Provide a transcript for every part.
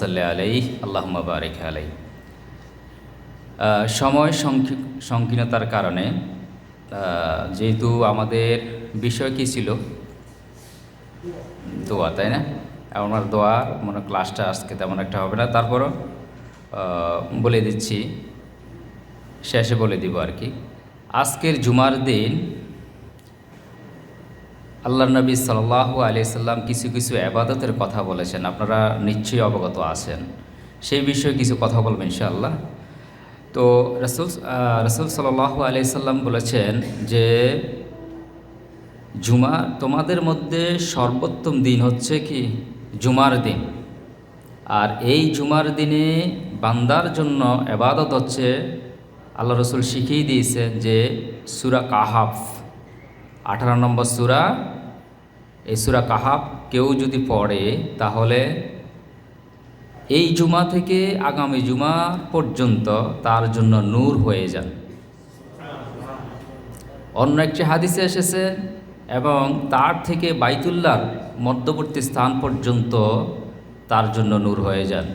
সাল্লি আলাই আল্লাহ বারিক আলাই সময় সংকীর্ণতার কারণে যেহেতু আমাদের বিষয় কী ছিল? দোয়া, তাই না? আমার দোয়ার মনে ক্লাসটা আজকে তেমন একটা হবে না। তারপরও বলে দিচ্ছি, শেষে বলে দিব আর কি। আজকের জুমার দিন আল্লাহ নবী সাল্লাহু আলিয়াল্লাম কিছু কিছু আবাদতের কথা বলেছেন। আপনারা নিশ্চয়ই অবগত আছেন। সেই বিষয়ে কিছু কথা বলবেন ইনশাআল্লাহ। তো রসুল রসুল সাল্লাহু আলিয়াল্লাম বলেছেন যে, জুমা তোমাদের মধ্যে সর্বোত্তম দিন হচ্ছে কি? জুমার দিন। আর এই জুমার দিনে বান্দার জন্য এবাদত হচ্ছে, আল্লাহ রসুল শিখিয়ে দিয়েছেন যে, সুরা কাহাফ। আঠারো নম্বর সুরা। এই সুরা কাহাব কেউ যদি পড়ে, তাহলে এই জুমা থেকে আগামী জুমা পর্যন্ত তার জন্য নূর হয়ে যান। অন্য একটি হাদিসে এসেছে, এবং তার থেকে বাইতুল্লাহর মধ্যবর্তী স্থান পর্যন্ত তার জন্য নূর হয়ে যান।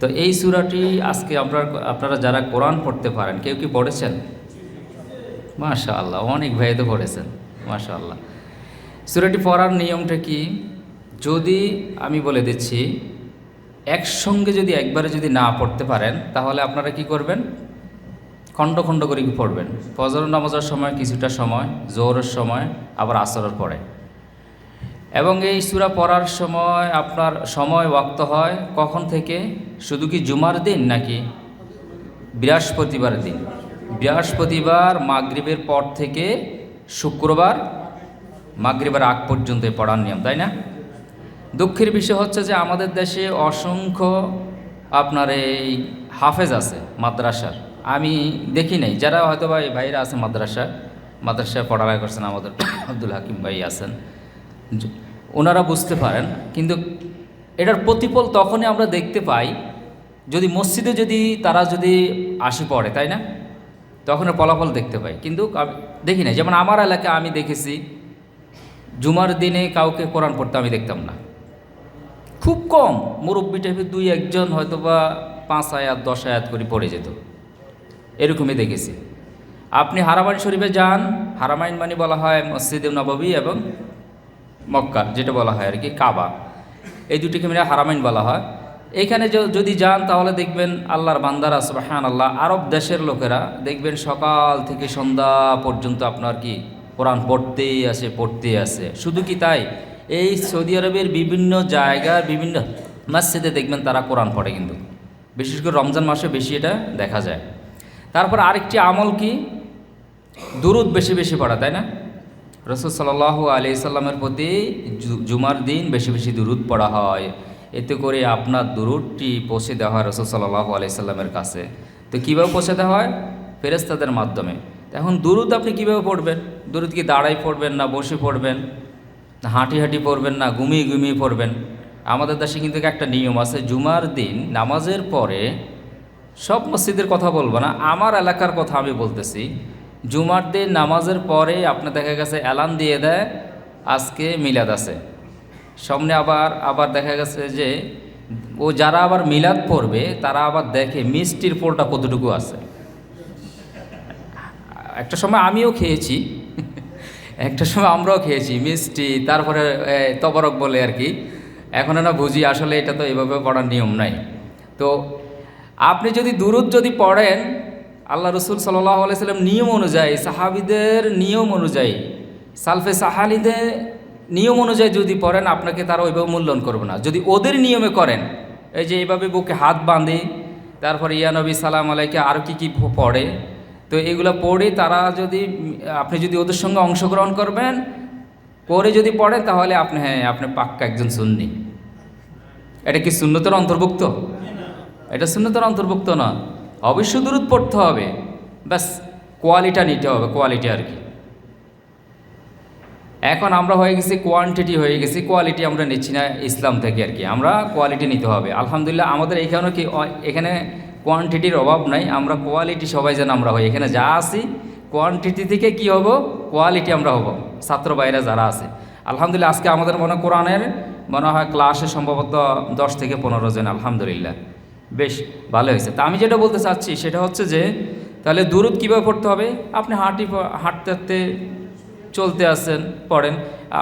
তো এই সুরাটি আজকে আপনার আপনারা যারা কোরআন পড়তে পারেন, কেউ কি পড়েছেন? মাশা আল্লাহ অনেক ভাই তো পড়েছেন আল্লাহ সুরাটি পড়ার নিয়মটা কি? যদি আমি বলে দিচ্ছি, একসঙ্গে যদি একবারে যদি না পড়তে পারেন, তাহলে আপনারা কি করবেন? খণ্ড খণ্ড করে কি পড়বেন? ফজর নামাজের সময় কিছুটা সময়, জোহরের সময়, আবার আসরের পরে। এবং এই সুরা পড়ার সময় আপনার সময় ওয়াক্ত হয় কখন থেকে? শুধু কি জুমার দিন নাকি বৃহস্পতিবার দিন? বৃহস্পতিবার মাগরিবের পর থেকে শুক্রবার মাগরিবের আগ পর্যন্ত পড়ার নিয়ম, তাই না? দুঃখের বিষয় হচ্ছে যে আমাদের দেশে অসংখ্য আপনার এই হাফেজ আছে মাদ্রাসার। আমি দেখি নাই, যারা হয়তো বা এই ভাইরা আছে মাদ্রাসা, মাদ্রাসায় পড়ালেখা করছেন আমাদের আব্দুল হাকিম ভাই আছেন। ওনারা বুঝতে পারেন, কিন্তু এটার প্রতিফল তখনই আমরা দেখতে পাই যদি মসজিদে যদি তারা যদি আসি পড়ে, তাই না? তখন ফলাফল দেখতে পাই। কিন্তু দেখি না যেমন আমার এলাকায় আমি দেখেছি, জুমার দিনে কাউকে কোরআন পড়তে আমি দেখতাম না। খুব কম। মুরব্বী টাইপের দুই একজন হয়তো বা পাঁচ আয়াত, দশ আয়াত করে পড়ে যেত। এরকমই দেখেছি। আপনি হারামাইন শরীফে যান, হারামাইন মানে বলা হয় মসজিদে নববী এবং মক্কা, যেটা বলা হয় আর কি, কাবা। এই দুটিকে মিলে হারামাইন বলা হয়। এইখানে য- যদি যান, তাহলে দেখবেন আল্লাহর বান্দারা সুবাহান আল্লাহ আরব দেশের লোকেরা দেখবেন সকাল থেকে সন্ধ্যা পর্যন্ত আপনার কি কোরআন পড়তেই আছে পড়তেই আছে শুধু কি তাই? এই সৌদি আরবের বিভিন্ন জায়গার বিভিন্ন মসজিদে দেখবেন তারা কোরআন পড়ে কিন্তু। বিশেষ করে রমজান মাসে বেশি এটা দেখা যায়। তারপর আরেকটি আমল কি? দুরুদ বেশি বেশি পড়া, তাই না? রসুল সাল্লাহ আলি সাল্লামের প্রতি জুমার দিন বেশি বেশি দুরুদ পড়া হয়। এতে করে আপনার দুরুদটি পৌঁছে দেওয়া হয় রসুল সাল্লাহ আলি সাল্লামের কাছে। তো কীভাবে পৌঁছে দেওয়া হয়? ফেরেস্তাদের মাধ্যমে। এখন দুরুদ আপনি কীভাবে পড়বেন? দুরুদ কি দাঁড়াই পড়বেন না বসে পড়বেন? না হাঁটি হাঁটি পড়বেন না ঘুমিয়ে ঘুমিয়ে পড়বেন? আমাদের দেশে কিন্তু একটা নিয়ম আছে, জুমার দিন নামাজের পরে সব মসজিদের কথা বলব না, আমার এলাকার কথা আমি বলতেছি। জুমার দিন নামাজের পরে আপনার দেখা গেছে অ্যালার্ম দিয়ে দেয়, আজকে মিলাদ আছে। সামনে আবার আবার দেখা গেছে যে ও যারা আবার মিলাদ পড়বে, তারা আবার দেখে মিষ্টির পোলটা কতটুকু আছে। একটা সময় আমিও খেয়েছি, একটা সময় আমরাও খেয়েছি, মিষ্টি, তারপরে তবরক বলে আর কি। এখন না বুঝি আসলে এটা তো এভাবে পড়ার নিয়ম নাই। তো আপনি যদি দুরুদ যদি পড়েন, আল্লাহ রসুল আলাইসাল্লাম নিয়ম অনুযায়ী, সাহাবিদের নিয়ম অনুযায়ী, সালফে সাহালিদের নিয়ম অনুযায়ী যদি পড়েন, আপনাকে তারা ওইভাবে মূল্যায়ন করবে না। যদি ওদের নিয়মে করেন, এই যে এইভাবে বুকে হাত বাঁধে, তারপরে ইয়ানবী সালাম আলাইকে আরও কী কী পড়ে, তো এগুলো পড়ে তারা যদি, আপনি যদি ওদের সঙ্গে অংশগ্রহণ করবেন করে যদি পড়েন, তাহলে আপনি হ্যাঁ আপনি পাক্কা একজন সুন্নি। এটা কি শূন্যতের অন্তর্ভুক্ত? এটা শূন্যতের অন্তর্ভুক্ত না। অবশ্যই দূরত পড়তে হবে। ব্যাস কোয়ালিটা নিতে হবে কোয়ালিটি আর কি। এখন আমরা হয়ে গেছি কোয়ান্টিটি হয়ে গেছি কোয়ালিটি আমরা নিচ্ছি না ইসলাম থেকে আর কি। আমরা কোয়ালিটি নিতে হবে। আলহামদুলিল্লাহ আমাদের এখানে কি এখানে কোয়ান্টিটির অভাব নাই, আমরা কোয়ালিটি সবাই যেন আমরা হই। এখানে যা আছি কোয়ান্টিটি থেকে কি হব? কোয়ালিটি আমরা হব। ছাত্র বাইরে যারা আছে। আলহামদুলিল্লাহ আজকে আমাদের মনে কোরআনের, মনে হয় ক্লাসে সম্ভবত দশ থেকে পনেরো জন, আলহামদুলিল্লাহ। বেশ, ভালো হয়েছে। তা আমি যেটা বলতে চাচ্ছি, সেটা হচ্ছে যে, তাহলে দূরত কীভাবে পড়তে হবে? আপনি হাঁটি হাঁটতে হাঁটতে চলতে আসেন, পড়েন,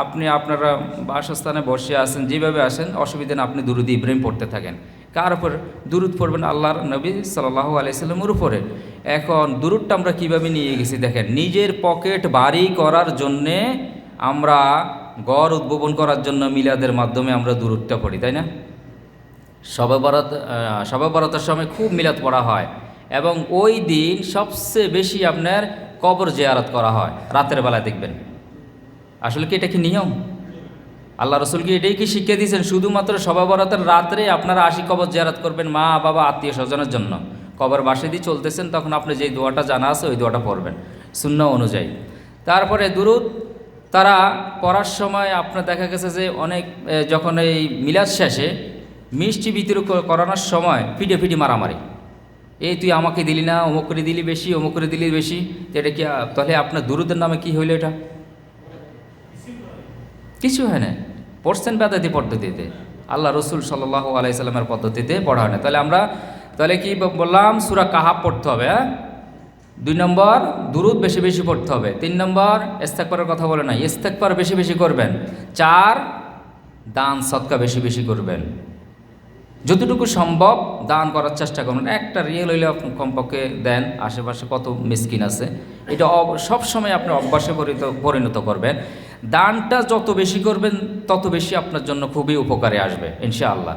আপনি আপনারা বাসস্থানে বসে আসেন, যেভাবে আসেন, অসুবিধা না, আপনি দুরুদ ইব্রাহিম পড়তে থাকেন। কার উপর দুরুদ পড়বেন? আল্লাহর নবী সাল্লাহ আলাইসাল্লামের উপরে। এখন দুরুদটা আমরা কীভাবে নিয়ে গেছি দেখেন, নিজের পকেট বাড়ি করার জন্যে আমরা গড় উদ্ভাবন করার জন্য মিলাদের মাধ্যমে আমরা দূরত্বটা পড়ি, তাই না? সবে বরাত সবে বরাতের সময় খুব মিলাদ পড়া হয়। এবং ওই দিন সবচেয়ে বেশি আপনার কবর জিয়ারত করা হয়, রাতের বেলায় দেখবেন। আসলে কি এটা কি নিয়ম? আল্লাহ রসুল কি এটাই কি শিখিয়ে দিয়েছেন? শুধুমাত্র সবে বরাতের রাত্রে আপনারা আশি কবর জিয়ারত করবেন মা, বাবা, আত্মীয় স্বজনের জন্য। কবর বাসে দিয়ে চলতেছেন, তখন আপনি যেই দোয়াটা জানা আছে ওই দোয়াটা পড়বেন শূন্য অনুযায়ী। তারপরে দুরুদ, তারা পড়ার সময় আপনার দেখা গেছে যে অনেক যখন এই মিলাদ শেষে মিষ্টি বিতরণ করানোর সময় ফিটে ফিটে মারামারি। এই তুই আমাকে দিলি না, অমুক করে দিলি বেশি, অমুক করে দিলি বেশি। এটা কি, তাহলে আপনার দুরুদের নামে কি হইল এটা? কিছু হয় না। পড়ছেন বেদাতি পদ্ধতিতে। আল্লাহ রসুল সাল্লাহ আলাইসাল্লামের পদ্ধতিতে পড়া হয় না। তাহলে আমরা, তাহলে কি বললাম, সুরা কাহাব পড়তে হবে হ্যাঁ? দুই নম্বর, দুরুদ বেশি বেশি পড়তে হবে। তিন নম্বর, ইস্তেকবারের কথা বলে না ইস্তেকবার বেশি বেশি করবেন। চার, দান সৎকা বেশি বেশি করবেন। যতটুকু সম্ভব দান করার চেষ্টা করুন। একটা রিয়েল হইলে কমপক্ষে দেন, আশেপাশে কত মিসকিন আছে, এটা সবসময় আপনি অভ্যাসে পরিণত পরিণত করবেন। দানটা যত বেশি করবেন, তত বেশি আপনার জন্য খুবই উপকারে আসবে, ইনশাআল্লাহ।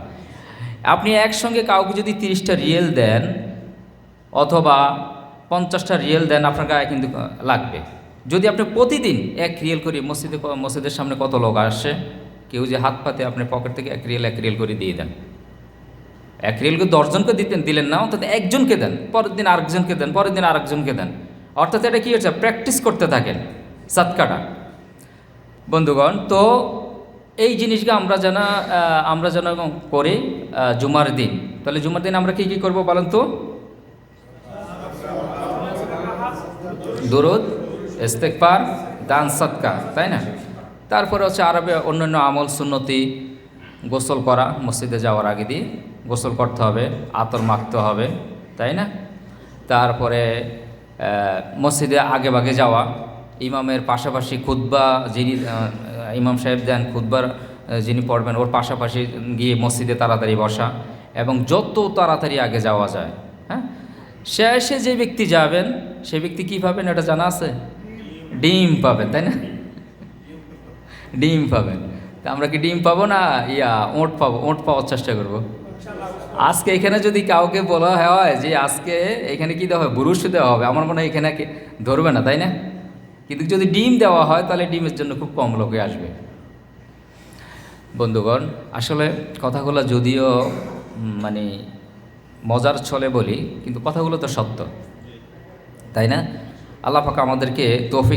আপনি একসঙ্গে কাউকে যদি তিরিশটা রিয়েল দেন, অথবা পঞ্চাশটা রিয়েল দেন, আপনার গায়ে কিন্তু লাগবে। যদি আপনি প্রতিদিন এক রিয়েল করি, মসজিদে মসজিদের সামনে কত লোক আসে, কেউ যে হাত পাতে আপনি পকেট থেকে এক রিয়েল এক রিয়েল করে দিয়ে দেন। এক রিয়েলকে দশজনকে দিতেন, দিলেন না, অর্থাৎ একজনকে দেন, পরের দিন আরেকজনকে দেন, পরের দিন আরেকজনকে দেন। অর্থাৎ এটা কী হচ্ছে প্র্যাকটিস করতে থাকেন, সাতকাটা। বন্ধুগণ, তো এই জিনিসকে আমরা যেন আমরা যেন করি জুমার দিন। তাহলে জুমার দিন আমরা কী কী করব বলেন তো? দুরুদ ইস্তেকবার দান সৎকা তাই না? তারপরে হচ্ছে আরবে অন্যান্য আমল, সুন্নতি, গোসল করা, মসজিদে যাওয়ার আগে দিয়ে। গোসল করতে হবে, আতর মাখতে হবে, তাই না? তারপরে মসজিদে আগে বাগে যাওয়া। ইমামের পাশাপাশি খুদ্া যিনি ইমাম সাহেব দেন খুদ্বার যিনি পড়বেন, ওর পাশাপাশি গিয়ে মসজিদে তাড়াতাড়ি বসা এবং যত তাড়াতাড়ি আগে যাওয়া যায় হ্যাঁ? শেষে যে ব্যক্তি যাবেন, সে ব্যক্তি কী পাবেন এটা জানা আছে? ডিম পাবেন, তাই না? ডিম পাবেন। তা আমরা কি ডিম পাবো না? ইয়া, ওঁট পাবো, ওঁট পাওয়ার চেষ্টা করব। আজকে এখানে যদি কাউকে বলা হয় যে আজকে এখানে কি দেওয়া হবে? বুরুষ দেওয়া হবে। আমার মনে হয় এখানে ধরবে না, তাই না? কিন্তু যদি ডিম দেওয়া হয়, তাহলে ডিমের জন্য খুব কম লোকে আসবে। বন্ধুগণ, আসলে কথাগুলো যদিও মানে মজার ছলে বলি, কিন্তু কথাগুলো তো সত্য। তাই না? আল্লাহ পাক আমাদেরকে তৌফিক